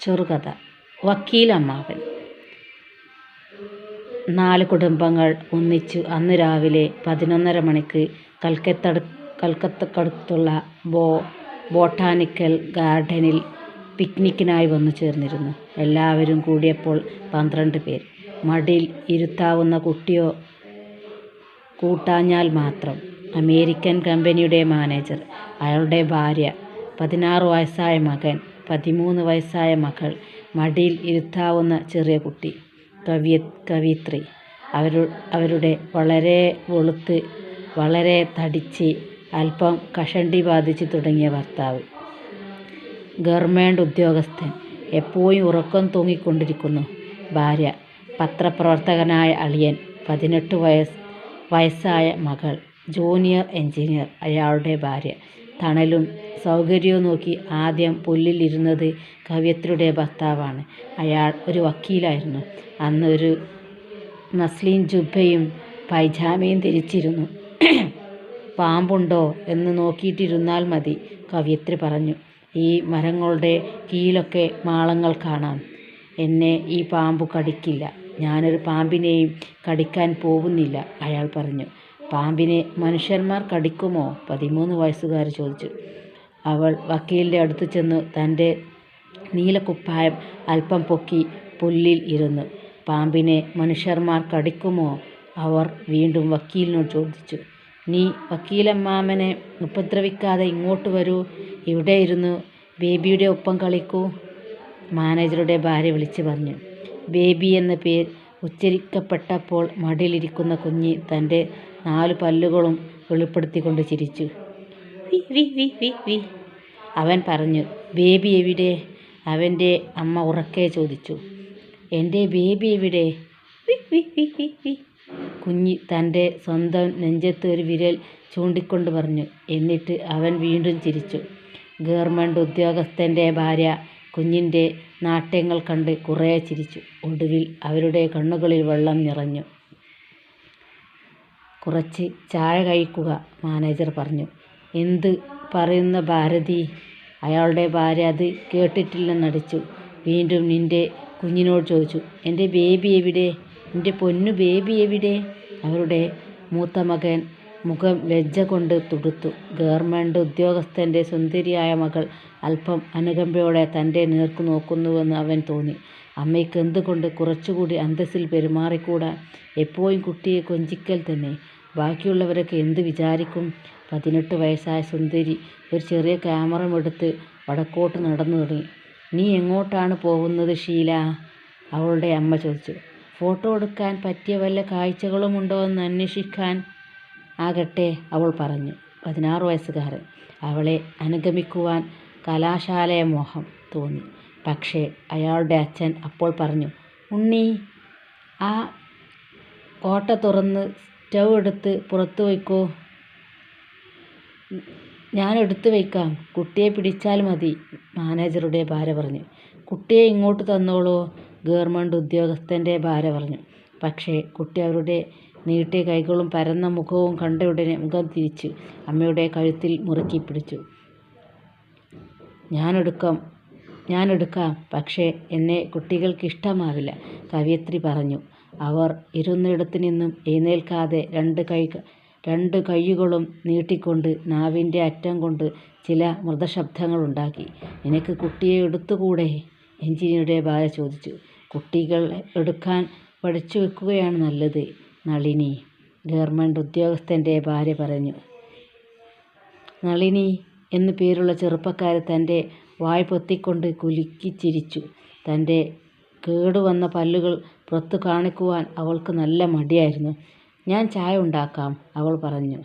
ചെറുകഥ വക്കീലമ്മാവൻ നാല് കുടുംബങ്ങൾ ഒന്നിച്ചു അന്ന് രാവിലെ പതിനൊന്നര മണിക്ക് കൽക്കത്ത കൽക്കത്തക്കടുത്തുള്ള ബോ ബോട്ടാനിക്കൽ ഗാർഡനിൽ പിക്നിക്കിനായി വന്നു ചേർന്നിരുന്നു. എല്ലാവരും കൂടിയപ്പോൾ പന്ത്രണ്ട് പേർ. മടിൽ ഇരുത്താവുന്ന കുട്ടിയോ കൂട്ടാഞ്ഞാൽ മാത്രം. അമേരിക്കൻ കമ്പനിയുടെ മാനേജർ, അയാളുടെ ഭാര്യ, പതിനാറ് വയസ്സായ മകൻ, പതിമൂന്ന് വയസ്സായ മകൾ, മടിയിൽ ഇരുത്താവുന്ന ചെറിയ കുട്ടി, കവിയ കവിത്രി അവരു അവരുടെ വളരെ വെളുത്ത് വളരെ തടിച്ച് അല്പം കഷണ്ടി ബാധിച്ച് തുടങ്ങിയ ഭർത്താവ്, ഗവൺമെന്റ് ഉദ്യോഗസ്ഥൻ, എപ്പോഴും ഉറക്കം തൂങ്ങിക്കൊണ്ടിരിക്കുന്നു, ഭാര്യ, പത്രപ്രവർത്തകനായ അളിയൻ, പതിനെട്ട് വയസ്സായ മകൾ, ജൂനിയർ എഞ്ചിനീയർ അയാളുടെ ഭാര്യ. തണലും സൗകര്യവും നോക്കി ആദ്യം പുല്ലിലിരുന്നത് കവയിത്രിയുടെ ഭർത്താവാണ്. അയാൾ ഒരു വക്കീലായിരുന്നു. അന്ന് ഒരു മസ്ലിൻ ജുബ്ബയും പൈജാമയും ധരിച്ചിരുന്നു. പാമ്പുണ്ടോ എന്ന് നോക്കിയിട്ടിരുന്നാൽ മതി, കവിയത്രി പറഞ്ഞു. ഈ മരങ്ങളുടെ കീഴിലൊക്കെ മാളങ്ങൾ കാണാം. എന്നെ ഈ പാമ്പു കടിക്കില്ല. ഞാനൊരു പാമ്പിനെയും കടിക്കാൻ പോകുന്നില്ല അയാൾ പറഞ്ഞു. പാമ്പിനെ മനുഷ്യന്മാർ കടിക്കുമോ? പതിമൂന്ന് വയസ്സുകാരി ചോദിച്ചു. അവൾ വക്കീലിന്റെ അടുത്ത് ചെന്ന് തന്റെ നീലക്കുപ്പായം അല്പം പൊക്കി പുല്ലിൽ ഇരുന്നു. പാമ്പിനെ മനുഷ്യന്മാർ കടിക്കുമോ? അവർ വീണ്ടും വക്കീലിനോട് ചോദിച്ചു. നീ വക്കീലമ്മാമനെ ഉപദ്രവിക്കാതെ ഇങ്ങോട്ട് വരൂ. ഇവിടെ ഇരുന്ന് ബേബിയുടെ ഒപ്പം കളിക്കൂ, മാനേജറുടെ ഭാര്യ വിളിച്ചു പറഞ്ഞു. ബേബി എന്ന പേര് ഉച്ചരിക്കപ്പെട്ടപ്പോൾ മടിയിലിരിക്കുന്ന കുഞ്ഞി തന്റെ നാലു പല്ലുകളും വെളിപ്പെടുത്തിക്കൊണ്ട് ചിരിച്ചു. വി വി വി വി വി അവൻ പറഞ്ഞു. ബേബി എവിടെ? അവന്റെ അമ്മ ഉറക്കെ ചോദിച്ചു. എന്റെ ബേബി എവിടെ? വി വി വി വി വി കുഞ്ഞി തന്റെ സ്വന്തം നെഞ്ചത്ത് ഒരു വിരൽ ചൂണ്ടിക്കൊണ്ട് പറഞ്ഞു. എന്നിട്ട് അവൻ വീണ്ടും ചിരിച്ചു. ഗവൺമെന്റ് ഉദ്യോഗസ്ഥന്റെ ഭാര്യ കുഞ്ഞിന്റെ നാട്യങ്ങൾ കണ്ട് കുറേ ചിരിച്ചു. ഒടുവിൽ അവരുടെ കണ്ണുകളിൽ വെള്ളം നിറഞ്ഞു. കുറച്ച് ചായ കഴിക്കുക, മാനേജർ പറഞ്ഞു. എന്ത് പറയുന്ന ഭാരതി? അയാളുടെ ഭാര്യ അത് കേട്ടിട്ടില്ലെന്ന് നടിച്ചു. വീണ്ടും നിന്റെ കുഞ്ഞിനോട് ചോദിച്ചു. എന്റെ ബേബി എവിടെ? എന്റെ പൊന്നു ബേബി എവിടെ? അവരുടെ മൂത്ത മകൻ മുഖം ലജ്ജ കൊണ്ട് തുടുത്തു. ഗവൺമെന്റ് ഉദ്യോഗസ്ഥന്റെ സുന്ദരിയായ മകൾ അല്പം അനുകമ്പയോടെ തന്റെ നേർക്കു നോക്കുന്നുവെന്ന് അവൻ തോന്നി. അമ്മയ്ക്ക് എന്തുകൊണ്ട് കുറച്ചുകൂടി അന്തസ്സിൽ പെരുമാറിക്കൂടാ? എപ്പോഴും കുട്ടിയെ കൊഞ്ചിക്കൽ തന്നെ. ബാക്കിയുള്ളവരൊക്കെ എന്ത് വിചാരിക്കും? പതിനെട്ട് വയസ്സായ സുന്ദരി ഒരു ചെറിയ ക്യാമറയുമെടുത്ത് വടക്കോട്ട് നടന്നു തുടങ്ങി. നീ എങ്ങോട്ടാണ് പോകുന്നത് ഷീലാ? അവളുടെ അമ്മ ചോദിച്ചു. ഫോട്ടോ എടുക്കാൻ പറ്റിയ വല്ല കാഴ്ചകളുമുണ്ടോയെന്ന് അന്വേഷിക്കാൻ. ആകട്ടെ, അവൾ പറഞ്ഞു. പതിനാറ് വയസ്സുകാരൻ. അവളെ അനുഗമിക്കുവാൻ കലാശാലയമോഹം തോന്നി. പക്ഷേ അയാളുടെ അച്ഛൻ അപ്പോൾ പറഞ്ഞു. ഉണ്ണി ആ കോട്ട തുറന്ന് സ്റ്റൗ എടുത്ത് പുറത്ത് വയ്ക്കൂ. ഞാൻ എടുത്തു വയ്ക്കാം. കുട്ടിയെ പിടിച്ചാൽ മതി, മാനേജറുടെ ഭാര്യ പറഞ്ഞു. കുട്ടിയെ ഇങ്ങോട്ട് തന്നോളൂ, ഗവൺമെന്റ് ഉദ്യോഗസ്ഥന്റെ ഭാര്യ പറഞ്ഞു. പക്ഷേ കുട്ടി അവരുടെ നീട്ടിയ കൈകളും പരന്ന മുഖവും കണ്ട ഉടനെ മുഖം തിരിച്ചു അമ്മയുടെ കഴുത്തിൽ മുറുക്കി പിടിച്ചു ഞാനെടുക്കാം, പക്ഷേ എന്നെ കുട്ടികൾക്ക് ഇഷ്ടമാവില്ല, കവയിത്രി പറഞ്ഞു. അവർ ഇരുന്നിടത്തു നിന്നും എഴുന്നേൽക്കാതെ രണ്ട് കൈ രണ്ട് കൈകളും നീട്ടിക്കൊണ്ട് നാവിന്റെ അറ്റം കൊണ്ട് ചില മൃദുശബ്ദങ്ങളുണ്ടാക്കി. നിനക്ക് കുട്ടിയെ എടുത്തുകൂടെ? എഞ്ചിനീയറുടെ ഭാര്യ ചോദിച്ചു. കുട്ടികൾ എടുക്കാൻ പഠിച്ചു വെക്കുകയാണ് നല്ലത്, നളിനി, ഗവൺമെന്റ് ഉദ്യോഗസ്ഥന്റെ ഭാര്യ പറഞ്ഞു. നളിനി എന്നു പേരുള്ള ചെറുപ്പക്കാരി തന്റെ വായ് പൊത്തിക്കൊണ്ട് കുലുക്കി ചിരിച്ചു. തന്റെ കേടുവന്ന പല്ലുകൾ പുറത്തു കാണിക്കുവാൻ അവൾക്ക് നല്ല മടിയായിരുന്നു. ഞാൻ ചായ ഉണ്ടാക്കാം, അവൾ പറഞ്ഞു.